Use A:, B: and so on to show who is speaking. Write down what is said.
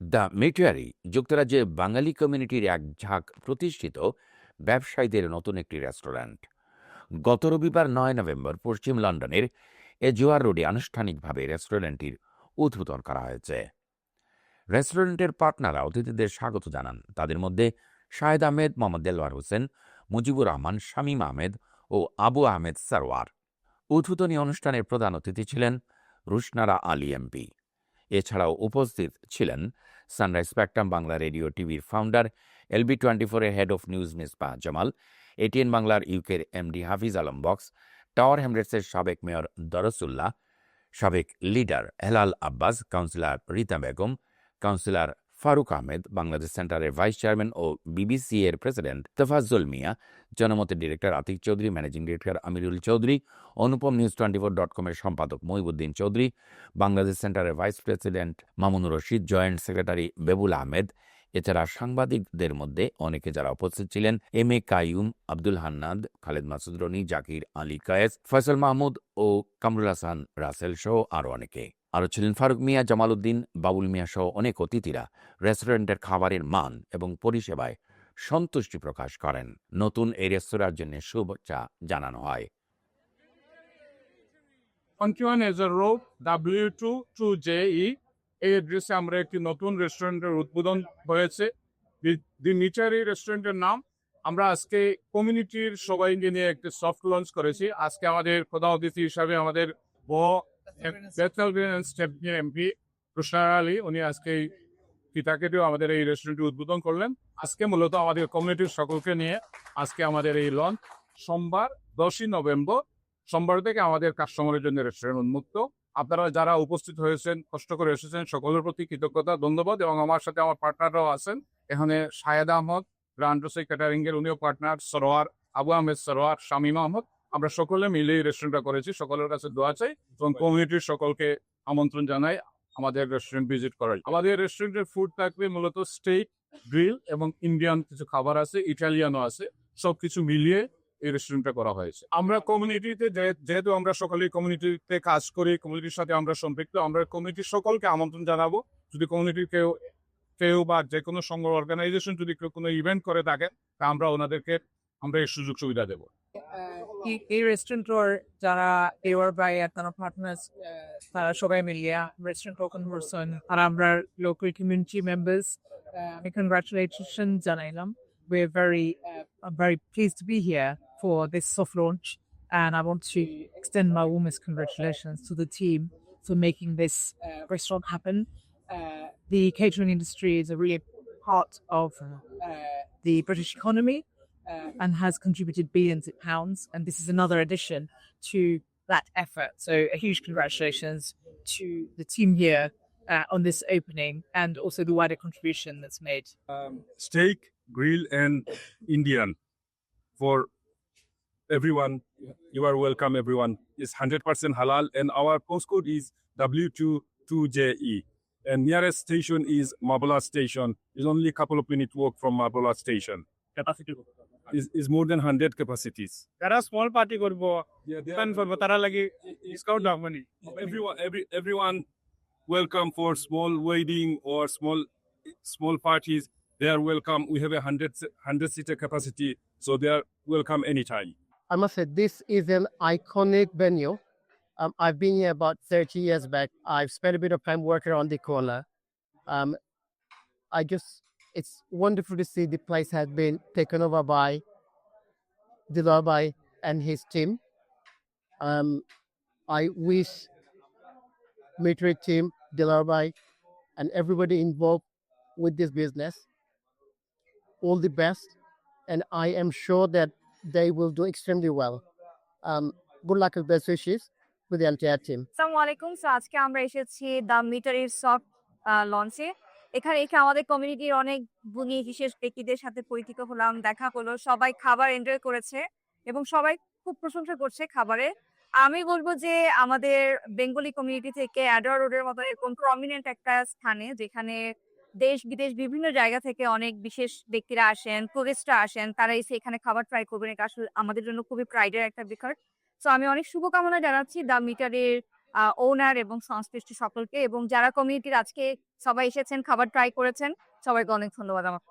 A: The মিটিয়ারি যুক্তরাজ্যে বাঙালি কমিউনিটির এক ঝাঁক প্রতিষ্ঠিত ব্যবসায়ীদের নতুন একটি রেস্টুরেন্ট। গত রবিবার নয় নভেম্বর পশ্চিম লন্ডনের এজোয়ার রোডে আনুষ্ঠানিকভাবে রেস্টুরেন্টটির উদ্বোধন করা হয়েছে। রেস্টুরেন্টের পার্টনাররা অতিথিদের স্বাগত জানান। তাদের মধ্যে শাহেদ আহমেদ, মোহাম্মদ দেলওয়ার হোসেন, মুজিবুর রহমান, শামীম আহমেদ ও আবু আহমেদ সারওয়ার। উদ্বোধনী অনুষ্ঠানের প্রধান অতিথি ছিলেন রুশনারা আলী এমপি। এছাড়াও উপস্থিত ছিলেন সানরাইজ স্পেকট্রাম বাংলা রেডিও টিভির ফাউন্ডার, এলবি টোয়েন্টি ফোরের head of news Misbah Jamal, ATN বাংলার ইউকের MD Hafiz Alam box, tower হ্যামলেটসের সাবেক মেয়র দরসুল্লাহ, সাবেক leader Helal Abbas, councillor Rita Begum, councillor Faruk Ahmed, Bangladesh সেন্টারের ভাইস চেয়ারম্যান ও বিবিসি এর president, Tofazzal Mia জনমতের director Atik Chowdhury, managing director Amirul Chowdhury, Anupam news twenty four dot কমের সম্পাদক মহিবুদ্দিন চৌধুরী, বাংলাদেশ সেন্টারের vice president Mamunur Rashid, joint secretary Bebul Ahmed, এছাড়া সাংবাদিকদের মধ্যে অনেকে যারা উপস্থিত ছিলেন, এম এ কাইয়ুম, আব্দুল হান্নাদ, খালেদ মাসুদ রনি, জাকির আলী কায়েস, ফয়সল মাহমুদ ও কামরুল হাসান রাসেল সহ আরও অনেকে। আরও ছিলেন ফারুক মিয়া জামাল উদ্দিন বাবুল মিয়া সহ অনেক অতিথিরা রেস্টুরেন্টের খাবারের মান এবং পরিষেবায় সন্তুষ্টি প্রকাশ করেন। নতুন এই রেস্তোরাঁর জন্য শুভেচ্ছা জানানো হয়।
B: কন্টিওয়ান এজার Road W two two J E এই অ্যাড্রেসে আমরা একটি নতুন রেস্টুরেন্টের উদ্বোধন হয়েছে। দি- নিচারি রেস্টুরেন্টের নাম। আমরা আজকে কমিউনিটির সবাইকে নিয়ে একটি সফট লঞ্চ করেছি। আজকে আমাদের প্রধান অতিথি হিসাবে আমাদের বহ এমপি রুশনার আলী উনি আজকে এই পিতাকেটিও আমাদের এই রেস্টুরেন্টটি উদ্বোধন করলেন। আজকে মূলত আমাদের কমিউনিটির সকলকে নিয়ে আজকে আমাদের এই লঞ্চ সোমবার দশই নভেম্বর। সোমবার থেকে আমাদের কাস্টমারের জন্য রেস্টুরেন্ট উন্মুক্ত। আপনারা যারা উপস্থিত হয়েছেন কষ্ট করে এসেছেন সকলের প্রতি কৃতজ্ঞতা ধন্যবাদ এবং আমার সাথে আমার পার্টনাররাও আছেন। এখানে শাহেদ আহমদ গ্রান্ড রোসাই ক্যাটারিং এর উনিও পার্টনার সরোয়ার আবু আহমেদ সরোয়ার শামীম আহমদ। আমরা সকলে মিলে এই রেস্টুরেন্টটা করেছি। সকলের কাছে দোয়া চাই এবং কমিউনিটির সকলকে আমন্ত্রণ জানাই আমাদের রেস্টুরেন্ট ভিজিট করার। আমাদের রেস্টুরেন্টের ফুড থাকবে মূলত স্টেক গ্রিল এবং ইন্ডিয়ান কিছু খাবার আছে ইটালিয়ানও আছে সবকিছু মিলিয়ে এই রেস্টুরেন্টটা করা হয়েছে। আমরা কমিউনিটিতে যেহেতু আমরা সকলেই কমিউনিটিতে কাজ করি কমিউনিটির সাথে আমরা সম্পৃক্ত আমরা কমিউনিটির সকলকে আমন্ত্রণ জানাব। যদি কমিউনিটির কেউ কেউ বা যে কোনো সংঘ অর্গানাইজেশন যদি কেউ কোনো ইভেন্ট করে থাকে তা আমরা ওনাদেরকে আমরা এই সুযোগ সুবিধা দেবো।
C: এই- এই রেস্টুরেন্টর যারা এওয়ার বাই আর তারা পার্টনার্স তারা সবাই মিলিয়ে রেস্টুরেন্ট ওপেন করছেন আর আমরা লোকাল কমিউনিটি মেম্বার্স আমি congratulation জানাইলাম we're very uh, I'm very pleased to be here for this soft launch and I want to extend my warmest congratulations to the team for making this uh, restaurant happen. Uh, the catering industry is a really part of uh, the British economy uh, Um, and has contributed billions of pounds. And this is another addition to that effort. So, a huge congratulations to the team here uh, on this opening and also the wider contribution that's made.
D: Um, steak, grill, and Indian for everyone. You are welcome, everyone. It's 100% halal, and our postcode is W22JE. And nearest station is Mabula Station. It's only a couple of minutes walk from Mabula Station.
B: Capacity
D: is, is more than 100 capacities.
B: There are small party
D: going oh.
B: for for Tara Lagi discount money.
D: Everyone, every, everyone welcome for small wedding or small small parties. They are welcome. We have a 100, 100 seater capacity, so they are welcome anytime.
E: I must say, this is an iconic venue. Um, I've been here about 30 years back. I've spent a bit of time working on the corner. Um, I just it's wonderful to see the place has been taken over by Dilabai and his team. Um, I wish military team, Dilabai, and everybody involved with this business all the best. And I am sure that they will do extremely well. Um, good luck and best wishes with the entire team.
F: আসসালামু আলাইকুম so আজকে আমরা এসেছি the মিটারের soft লঞ্চে এখানে এসে আমাদের কমিউনিটির অনেক গুণী বিশেষ ব্যক্তিদের সাথে পরিচিত হলাম, দেখা হলো, সবাই খাবার এনজয় করেছে এবং সবাই খুব প্রশংসা করছে খাবারে। আমি বলব যে আমাদের বেঙ্গলি কমিউনিটি থেকে অ্যাডোয়ার রোডের মতো এরকম প্রমিনেন্ট একটা স্থানে যেখানে দেশ বিদেশ বিভিন্ন জায়গা থেকে অনেক বিশেষ ব্যক্তিরা আসেন টুরিস্টরা আসেন, তারা এসে এখানে খাবার ট্রাই করবেন। এটা আসলে আমাদের জন্য খুবই প্রাইডের একটা বিষয়। সো আমি অনেক শুভকামনা জানাচ্ছি দ্য মিটারের ওনার এবং সংশ্লিষ্ট সকলকে এবং যারা কমিউনিটির আজকে সবাই এসেছেন, খাবার ট্রাই করেছেন, সবাইকে অনেক ধন্যবাদ আমার।